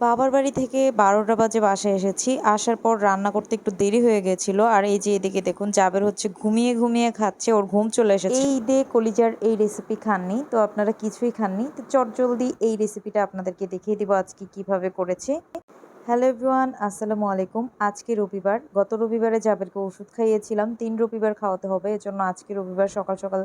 বাবার বাড়ি থেকে বারোটা বাজে বাসায় এসেছি। আসার পর রান্না করতে একটু দেরি হয়ে গেছিল। আর এই যে এদিকে দেখুন, জাবের হচ্ছে ঘুমিয়ে ঘুমিয়ে খাচ্ছে, ওর ঘুম চলে এসেছে। এই ঈদে কলিজার এই রেসিপি খাননি, তো আপনারা কিছুই খাননি। তো চট জলদি এই রেসিপিটা আপনাদেরকে দেখিয়ে দিব আজকে কীভাবে করেছে। হ্যালো এভরিওয়ান, আসসালামু আলাইকুম। আজকে রবিবার, গত রবিবারে জাবেরকে ওষুধ খাইয়েছিলাম, তিন রবিবার খাওয়াতে হবে, এজন্য আজকে রবিবার সকাল সকাল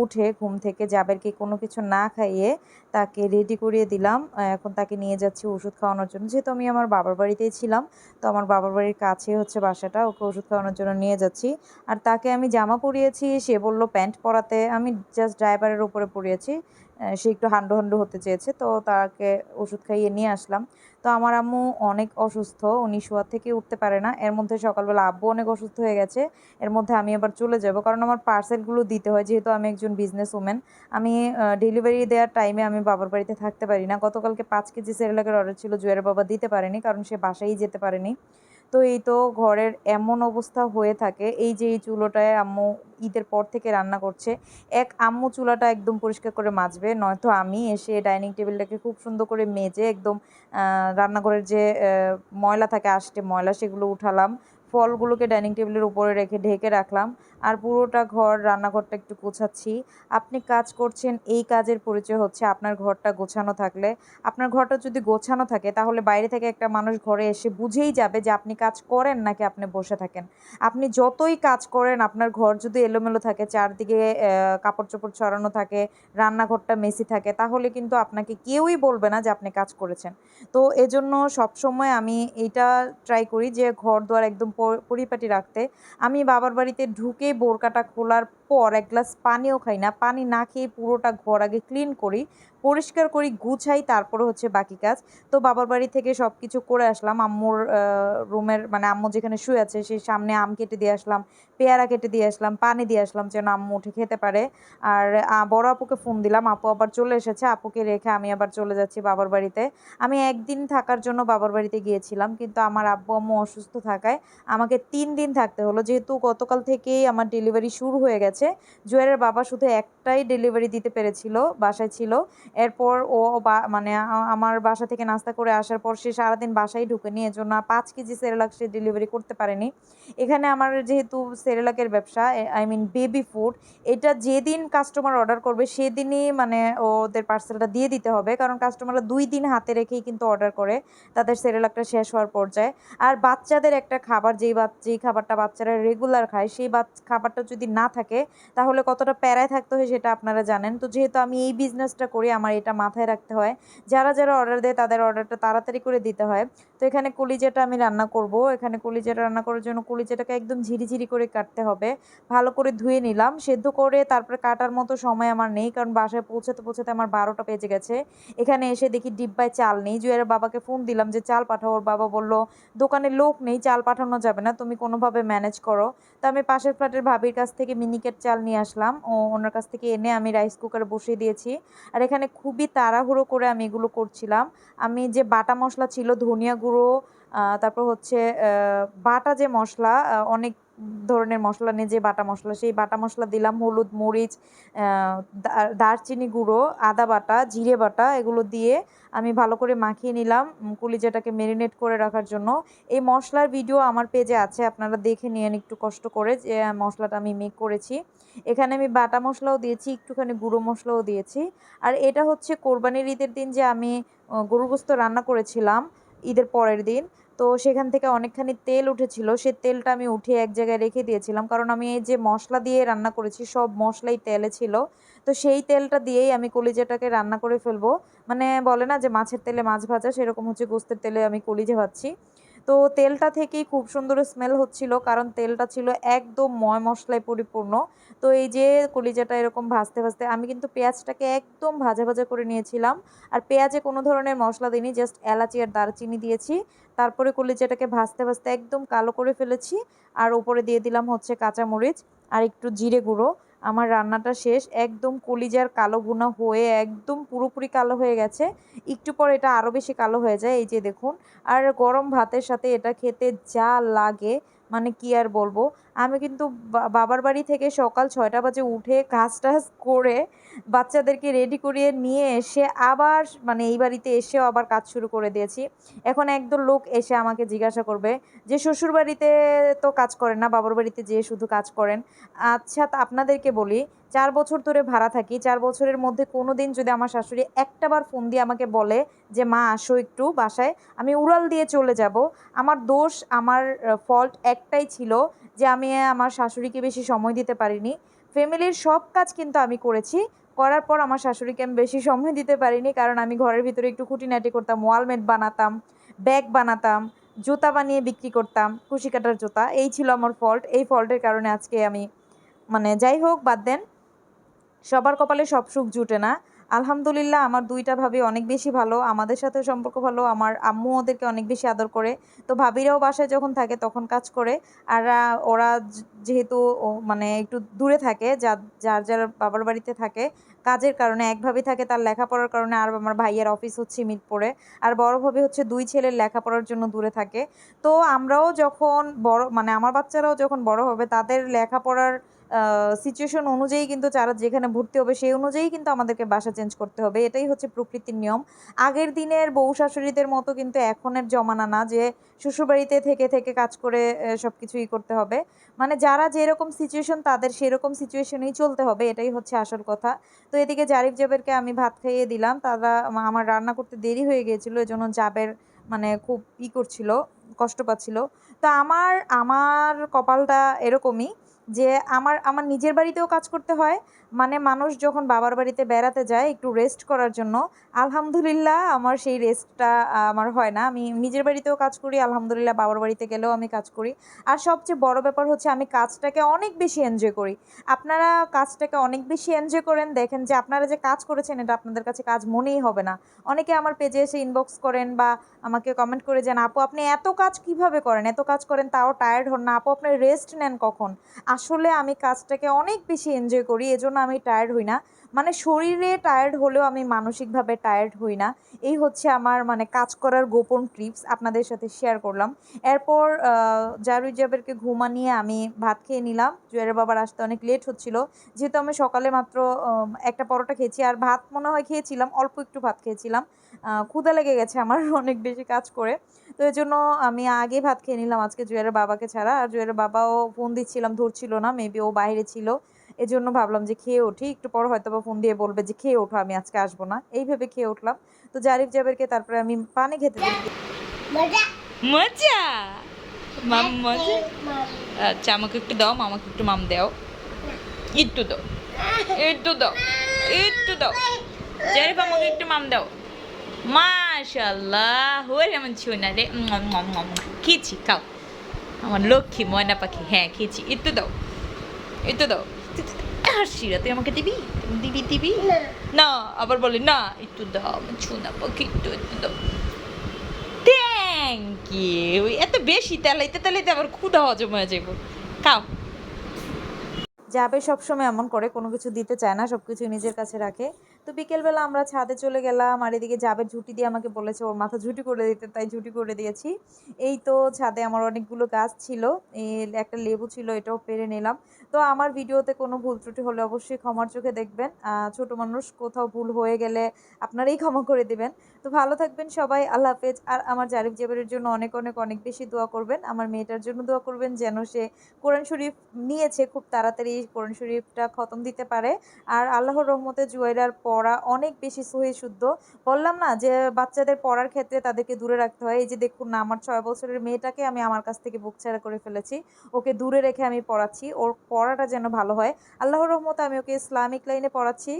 উঠে ঘুম থেকে জাবেরকে কোনো কিছু না খাইয়ে তাকে রেডি করিয়ে দিলাম। এখন তাকে নিয়ে যাচ্ছি ওষুধ খাওয়ানোর জন্য। যেহেতু আমি আমার বাবার বাড়িতেই ছিলাম, তো আমার বাবার বাড়ির কাছে হচ্ছে বাসাটা, ওকে ওষুধ খাওয়ানোর জন্য নিয়ে যাচ্ছি। আর তাকে আমি জামা পরিয়েছি, সে বলল প্যান্ট পরাতে, আমি জাস্ট ড্রাইভারের উপরে পরিয়েছি। সে একটু হান্ডু হান্ডু হতে চেয়েছে, তো তাকে ওষুধ খাইয়ে নিয়ে আসলাম। তো আমার আম্মু অনেক অসুস্থ, উনি শোয়ার থেকে উঠতে পারে না। এর মধ্যে সকালবেলা আব্বু অনেক অসুস্থ হয়ে গেছে, এর মধ্যে আমি আবার চলে যাব। কারণ আমার পার্সেলগুলো দিতে হয়, যেহেতু আমি একজন বিজনেস ওম্যান আমি ডেলিভারি দেওয়ার টাইমে আমি বাবার বাড়িতে থাকতে পারি না। গতকালকে পাঁচ কেজি সেরেলাকের অর্ডার ছিল, জুয়ের বাবা দিতে পারেনি, কারণ সে বাসায় যেতে পারেনি। তো এই তো ঘরের এমন অবস্থা হয়ে থাকে। এই যে এই চুলোটায় আম্মু ঈদের পর থেকে রান্না করছে, এক আম্মু চুলাটা একদম পরিষ্কার করে মাজবে, নয়তো আমি এসে ডাইনিং টেবিলটাকে খুব সুন্দর করে মেজে একদম রান্নাঘরের যে ময়লা থাকে আসতে ময়লা সেগুলো উঠালাম। ফলগুলোকে ডাইনিং টেবিলের উপরে রেখে ঢেকে রাখলাম আর পুরোটা ঘর, রান্নাঘরটা একটু গোছাচ্ছি। আপনি কাজ করছেন, এই কাজের পরিচয় হচ্ছে আপনার ঘরটা গোছানো থাকলে। আপনার ঘরটা যদি গোছানো থাকে, তাহলে বাইরে থেকে একটা মানুষ ঘরে এসে বুঝেই যাবে যে আপনি কাজ করেন নাকি আপনি বসে থাকেন। আপনি যতই কাজ করেন, আপনার ঘর যদি এলোমেলো থাকে, চারদিকে কাপড় চোপড় ছড়ানো থাকে, রান্নাঘরটা মেসি থাকে, তাহলে কিন্তু আপনাকে কেউই বলবে না যে আপনি কাজ করেছেন। তো এজন্য সবসময় আমি এইটা ট্রাই করি যে ঘর দুয়ার একদম পরিপাটি রাখতে আমি বাবার বাড়িতে ঢুকে বোরকাটা খোলার পর এক গ্লাস পানিও খাই না। পানি না খেয়ে পুরোটা ঘর আগে ক্লিন করি, পরিষ্কার করি, গুছাই, তারপরে হচ্ছে বাকি কাজ। তো বাবার বাড়ি থেকে সব কিছু করে আসলাম। আম্মুর রুমের মানে আম্মু যেখানে শুয়ে আছে সেই সামনে আম কেটে দিয়ে আসলাম, পেয়ারা কেটে দিয়ে আসলাম, পানি দিয়ে আসলাম যেন আম্মু উঠে খেতে পারে। আর বড় আপুকে ফোন দিলাম। আপু আবার চলে এসেছে। আপুকে রেখে আমি আবার চলে যাচ্ছি বাবার বাড়িতে। আমি একদিন থাকার জন্য বাবার বাড়িতে গিয়েছিলাম, কিন্তু আমার আব্বু আম্মু অসুস্থ থাকায় আমাকে তিন দিন থাকতে হলো। যেহেতু গতকাল থেকেই আমার ডেলিভারি শুরু হয়ে গেছে জুয়েলের বাবা শুধু একটাই ডেলিভারি দিতে পেরেছিল, বাসায় ছিল। এরপর ও মানে আমার বাসা থেকে নাস্তা করে আসার পর সে সারাদিন বাসায় ঢুকে নিয়ে জন্য পাঁচ কেজি সেরেলাক সে ডেলিভারি করতে পারেনি। এখানে আমার যেহেতু সেরেলাকের ব্যবসা আই মিন বেবি ফুড এটা যেদিন কাস্টমার অর্ডার করবে সেদিনই মানে ওদের পার্সেলটা দিয়ে দিতে হবে, কারণ কাস্টমাররা দুই দিন হাতে রেখেই কিন্তু অর্ডার করে, তাদের সেরেলাকটা শেষ হওয়ার পর্যায়ে। আর বাচ্চাদের একটা খাবার, যেই বা যেই খাবারটা বাচ্চারা রেগুলার খায়, সেই খাবারটা যদি না থাকে তাহলে কতটা প্যারায় থাকতে হয় সেটা আপনারা জানেন। তো যেহেতু আমি এই বিজনেসটা করি, আমার এটা মাথায় রাখতে হয়। যারা যারা অর্ডার দেয়, তাদের অর্ডারটা তাড়াতাড়ি করে দিতে হয়। তো এখানে কলিজাটা আমি রান্না করব, এখানে কলিজাটা রান্না করার জন্য কলিজাটাকে একদম ঝিরিঝিরি করে কাটতে হবে। ভালো করে ধুয়ে নিলাম, সেদ্ধ করে তারপরে কাটার মতো সময় আমার নেই, কারণ বাসায় পৌঁছাতে পৌঁছাতে আমার বারোটা বেজে গেছে। এখানে এসে দেখি ডিব্বায় চাল নেই। জুয়ের বাবাকে ফোন দিলাম যে, চাল পাঠাও। ওর বাবা বলল, দোকানে লোক নেই, চাল পাঠানো যাবে না, তুমি কোনোভাবে ম্যানেজ করো। তো আমি পাশের ফ্ল্যাটের ভাবির কাছ থেকে মিনিকেট চাল নিয়ে আসলাম। ও ওনার কাছ থেকে এনে আমি রাইস কুকার বসিয়ে দিয়েছি। আর এখানে খুবই তাড়াহুড়ো করে আমি এগুলো করছিলাম। আমি যে বাটা মশলা ছিল, ধনিয়া গুঁড়ো তারপর হচ্ছে বাটা যে মশলা অনেক ধরনের মশলা নিয়ে যে বাটা মশলা, সেই বাটা মশলা দিলাম, হলুদ, মরিচ দারচিনি গুঁড়ো, আদা বাটা, জিরে বাটা, এগুলো দিয়ে আমি ভালো করে মাখিয়ে নিলাম কুলিজাটাকে মেরিনেট করে রাখার জন্য। এই মশলার ভিডিও আমার পেজে আছে, আপনারা দেখে নিন একটু কষ্ট করে, যে মশলাটা আমি মেক করেছি। এখানে আমি বাটা মশলাও দিয়েছি, একটুখানি গুঁড়ো মশলাও দিয়েছি। আর এটা হচ্ছে কোরবানির ঈদের দিন যে আমি গরু গোস্ত রান্না করেছিলাম ঈদের পরের দিন। তো সেখান থেকে অনেকখানি তেল উঠেছিল। সে তেলটা আমি উঠিয়ে এক জায়গায় রেখে দিয়েছিলাম। কারণ আমি এই যে মশলা দিয়ে রান্না করেছি, সব মশলাই তেলে ছিল। তো সেই তেলটা দিয়েই আমি কলিজাটাকে রান্না করে ফেলব। মানে বলে না যে মাছের তেলে মাছ ভাজা, সেরকম হচ্ছে গোস্তের তেলে আমি কলিজে ভাজছি। তো তেলটা থেকেই খুব সুন্দর স্মেল হচ্ছিল। কারণ তেলটা ছিল একদম ময় মশলায় পরিপূর্ণ। তো এই যে কলিজাটা এরকম ভাজতে ভাজতে আমি কিন্তু পেঁয়াজটাকে একদম ভাজা ভাজা করে নিয়েছিলাম। আর পেঁয়াজে কোনো ধরনের মশলা দিইনি জাস্ট এলাচি আর দারচিনি দিয়েছি। তারপরে কলিজাটাকে ভাজতে ভাজতে একদম কালো করে ফেলেছি। আর উপরে দিয়ে দিলাম হচ্ছে কাঁচামরিচ আর একটু জিরে গুঁড়ো। আমার রান্নাটা শেষ, একদম কলিজার কালো ভুনা হয়ে একদম পুরোপুরি কালো হয়ে গেছে। একটু পর এটা আরও বেশি কালো হয়ে যায়, এই যে দেখুন। আর গরম ভাতের সাথে এটা খেতে যা লাগে। মানে কি আর বলব? আমি কিন্তু বাবার বাড়ি থেকে সকাল ছয়টা বাজে উঠে কাজ টাজ করে বাচ্চাদেরকে রেডি করিয়ে নিয়ে এসে আবার মানে এই বাড়িতে এসেও আবার কাজ শুরু করে দিয়েছি। এখন একদল লোক এসে আমাকে জিজ্ঞাসা করবে যে, শ্বশুর বাড়িতে তো কাজ করেন না, বাবার বাড়িতে যেয়ে শুধু কাজ করেন। আচ্ছা আপনাদেরকে বলি চার বছর ধরে ভাড়া থাকি, চার বছরের মধ্যে কোনো দিন যদি আমার শাশুড়ি একটাবার ফোন দিয়ে আমাকে বলে যে, মা, আসো একটু বাসায়, আমি উড়াল দিয়ে চলে যাব। আমার দোষ, আমার ফল্ট একটাই ছিল যে, আমি আমার শাশুড়িকে বেশি সময় দিতে পারিনি। ফ্যামিলির সব কাজ কিন্তু আমি করেছি। করার পর আমার শাশুড়িকে আমি বেশি সময় দিতে পারিনি কারণ আমি ঘরের ভিতরে একটু খুঁটিনাটি করতাম ওয়ালমেট বানাতাম, ব্যাগ বানাতাম, জুতা বানিয়ে বিক্রি করতাম কুশি কাটার জুতা, এই ছিল আমার ফল্ট এই ফল্টের কারণে আজকে আমি মানে যাই হোক, বাদ দেন। সবার কপালে সব সুখ জুটে না। আলহামদুলিল্লাহ, আমার দুইটা ভাবি অনেক বেশি ভালো, আমাদের সাথে সম্পর্ক ভালো, আমার আম্মু ওদেরকে অনেক বেশি আদর করে। তো ভাবিরাও বাসায় যখন থাকে তখন কাজ করে, আর ওরা যেহেতু মানে একটু দূরে থাকে, যা, যার যার বাবার বাড়িতে থাকে, কাজের কারণে এক ভাবি থাকে তার লেখাপড়ার কারণে, আর আমার ভাইয়ের অফিস হচ্ছে মিটপুরে আর বড় ভাবি হচ্ছে দুই ছেলের লেখাপড়ার জন্য দূরে থাকে। তো আমরাও যখন বড় মানে আমার বাচ্চারাও যখন বড় হবে, তাদের লেখাপড়ার সিচুয়েশন অনুযায়ী কিন্তু যারা যেখানে ভর্তি হবে সেই অনুযায়ী কিন্তু আমাদেরকে বাসা চেঞ্জ করতে হবে। এটাই হচ্ছে প্রকৃতির নিয়ম। আগের দিনের বউ শাশুড়িদের মতো কিন্তু এখনের জমানা না যে শ্বশুরবাড়িতে থেকে থেকে কাজ করে সব কিছুই করতে হবে। মানে যারা যেরকম সিচুয়েশন তাদের সেরকম সিচুয়েশনেই চলতে হবে। এটাই হচ্ছে আসল কথা। তো এদিকে জারিফ জাবেরকে আমি ভাত খাইয়ে দিলাম। তারা আমার রান্না করতে দেরি হয়ে গিয়েছিল, এজন্য জাবের মানে খুব ই করছিল, কষ্ট পাচ্ছিল। তো আমার আমার কপালটা এরকমই। যে আমার আমার নিজের বাড়িতেও কাজ করতে হয়। মানে মানুষ যখন বাবার বাড়িতে বেড়াতে যায়, একটু রেস্ট করার জন্য, আলহামদুলিল্লাহ আমার সেই রেস্টটা আমার হয় না। আমি নিজের বাড়িতেও কাজ করি, আলহামদুলিল্লাহ বাবার বাড়িতে গেলেও আমি কাজ করি। আর সবচেয়ে বড় ব্যাপার হচ্ছে আমি কাজটাকে অনেক বেশি এনজয় করি। আপনারা কাজটাকে অনেক বেশি এনজয় করেন, দেখেন যে আপনারা যে কাজ করেছেন, এটা আপনাদের কাছে কাজ মনেই হবে না। অনেকে আমার পেজে এসে ইনবক্স করেন বা আমাকে কমেন্ট করে যান আপু, আপনি এত কাজ কীভাবে করেন? এত কাজ করেন, তাও টায়ার্ড হন না। আপু আপনি রেস্ট নেন কখন? আসলে আমি কাজটাকে অনেক বেশি এনজয় করি এজন্য আমি টায়ার্ড হই না। মানে শরীরে টায়ার্ড হলেও আমি মানসিকভাবে টায়ার্ড হই না। এই হচ্ছে আমার মানে কাজ করার গোপন টিপস আপনাদের সাথে শেয়ার করলাম। এরপর জারুই জাবেরকে ঘুমানিয়ে আমি ভাত খেয়ে নিলাম। জুয়ারের বাবার আসতে অনেক লেট হচ্ছিল। যেহেতু আমি সকালে মাত্র একটা পরোটা খেয়েছি আর ভাত মনে হয় খেয়েছিলাম, অল্প একটু ভাত খেয়েছিলাম। ক্ষুধা লেগে গেছে আমার অনেক বেশি কাজ করে। তো এই জন্য আমি আগে ভাত খেয়ে নিলাম আজকে জুয়েলের বাবাকে ছাড়া। আর জুয়েলের বাবাও ফোন দিচ্ছিলাম, ধরছিল না মেবি ও বাইরে ছিল। এজন্য ভাবলাম যে খেয়ে উঠি। একটু পর হয়তো বা ফোন দিয়ে বলবে যে খেয়ে ওঠো আমি আজকে আসব না। এইভাবে খেয়ে উঠলাম। তো জারিফ জাবেরকে তারপরে আমি পানি খেতে দিই। মজা? মজা? মাম মজা? আচ্ছা আমাকে একটু দাও মামাকে একটু মাম দাও। একটু দাও। একটু দাও। একটু দাও। জারিফ আমাকে একটু মাম দাও। মাশাল্লাহ ওরে এমন ছিল না রে খেয়েছি খাও। আমার লক্ষ্মী ময়না পাখি। হ্যাঁ খেয়েছি। একটু দাও। একটু দাও। হাসিরা তুই আমাকে দিবি? দিবি দিবি? না। না আবার বলে না একটু দাও আমার ছুনা পাখি একটু একটু দাও। থ্যাংক ইউ এত বেশি তেলাইতে তেলাইতে আবার ক্ষুধা হজম হয়ে যাইব। খাও। যাবে সবসময় এমন করে কোনো কিছু দিতে চায় না সব কিছু নিজের কাছে রাখে। তো বিকেলবেলা আমরা ছাদে চলে গেলাম আর এদিকে যাবে ঝুটি দিয়ে আমাকে বলেছে, ওর মাথা ঝুটি করে দিতে, তাই ঝুটি করে দিয়েছি। এই তো ছাদে আমার অনেকগুলো গাছ ছিল একটা লেবু ছিল, এটাও পেরে নিলাম। তো আমার ভিডিওতে কোনো ভুল ত্রুটি হলে অবশ্যই ক্ষমার চোখে দেখবেন। ছোট মানুষ কোথাও ভুল হয়ে গেলে আপনারাই ক্ষমা করে দেবেন। তো ভালো থাকবেন সবাই, আল্লাহ হাফেজ। আর আমার জারিফ জাবেরের জন্য অনেক অনেক অনেক বেশি দোয়া করবেন। আমার মেয়েটার জন্য দোয়া করবেন যেন সে কোরআন শরীফ নিয়েছে, খুব তাড়াতাড়ি কোরআন শরীফটা খতম দিতে পারে। আর আল্লাহর রহমতে জুয়েরার পড়া অনেক বেশি সহি শুদ্ধ। বললাম না যে, বাচ্চাদের পড়ার ক্ষেত্রে তাদেরকে দূরে রাখতে হয়। এই যে দেখুন না, আমার ছয় বছরের মেয়েটাকে আমি আমার কাছ থেকে বুক ছাড়া করে ফেলেছি। ওকে দূরে রেখে আমি পড়াচ্ছি। ওর পড়াটা যেন ভালো হয়। আল্লাহর রহমতে আমি ওকে ইসলামিক লাইনে পড়াচ্ছি।